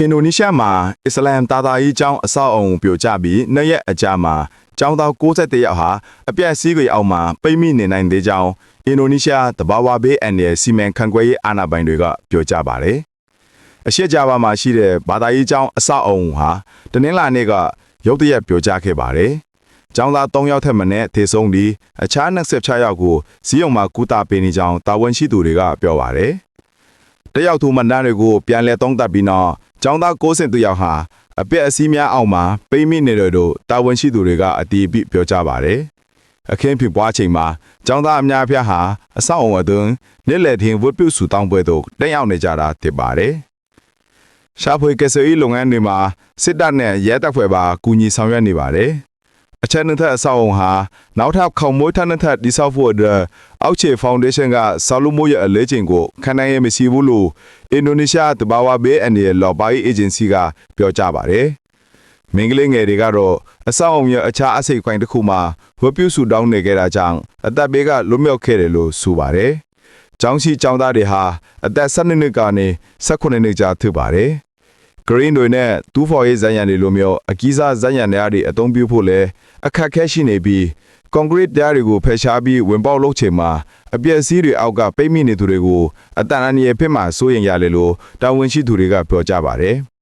အင်ဒိုနီးရှားမှာအစ္စလမ်တာသာရေးကျောင်းအဆောက်အုံပြိုကျပြီးနှစ်ရက်အကြာမှာကျောင်းသား61ယောက်ဟာအပြက်စီးတွေအောက်မှာပိတ်မိနေနိုင်သေးကြောင်းအင်ဒိုနီးရှားတဘာဝဘေးအန်ရဲ့စီမံခန့်ခွဲရေးအာဏာပိုင်တွေကပြောကြားပါတယ်။အရှိကြပါမှာရှိတဲ့ဘာသာရေးကျောင်းအဆောက်အုံဟာတနင်္လာနေ့ကရုတ်တရက်ပြိုကျခဲ့ပါတယ်။ကျောင်းသား3ယောက်ထက်မနည်းသေဆုံးပြီးအခြား26ယောက်ကိုစီးရုံမှာကုသပေးနေကြောင်းတာဝန်ရှိသူတွေကပြောပါတယ်။တယောက်သူမန္တန်းတွေကိုပြန်လဲသုံးသပ်ပြီးနောက် ចောင်းသား60သူယောက်ဟာအပြက်အစည်းများအောက်မှာပိတ်မိနေတယ်လို့တာဝန်ရှိသူတွေကအတီးပြပြောကြပါတယ်။အခင်းဖြစ်ပွားချိန်မှာចောင်းသားအများအပြားဟာအဆောက်အုံအတွင်းနေ့လည်ထင်ဝတ်ပြုစုတောင်းပွဲသို့တက်ရောက်နေကြတာဖြစ်ပါတယ်။ရှာဖွေကယ်ဆယ်ရေးလုပ်ငန်းတွေမှာစစ်တပ်နဲ့ရဲတပ်ဖွဲ့ပါကူညီဆောင်ရွက်နေပါတယ်။ အချက်နှစ်ထပ်အဆောက်အုံဟာနောက်ထပ်ခေါင်မွေးထပ်နှစ်ထပ်တိဆောက်ဖို့အတွက်အောက်ခြေဖောင်ဒေးရှင်းကဆောက်လုပ်မှုရဲ့အလေးချိန်ကိုခန့်နိုင်ရမရှိဘူးလို့အင်ဒိုနီးရှားတဘာဝဘေးအန်ရဲ့လော်ပိုင်အေဂျင်စီကပြောကြားပါတယ်။မင်္ဂလိငယ်တွေကတော့အဆောက်အုံရဲ့အခြားအစိတ်အပိုင်းတစ်ခုမှာဝတ်ပြုစုတောင်းနေခဲ့တာကြောင့်အသက်ဘေးကလွတ်မြောက်ခဲ့တယ်လို့ဆိုပါတယ်။ကျောင်းရှိကျောင်းသားတွေဟာအသက်12နှစ်ကနေ18နှစ်ကြာဖြစ်ပါတယ်။ green တွေနဲ့တူးဖော်ရေးဇာတ်ရံတွေလိုမျိုးအကြီးစားဇာတ်ရံတွေအသုံးပြုဖို့လဲအခက်အခဲရှိနေပြီးကွန်ကရစ်တရားတွေကိုဖယ်ရှားပြီးဝင်ပေါက်လုပ်ချိန်မှာအပြည့်အစည်းတွေအောက်ကပိတ်မိနေသူတွေကိုအတန်အန္တရာယ်ဖြစ်မှာစိုးရင်ရတယ်လို့တာဝန်ရှိသူတွေကပြောကြပါတယ်။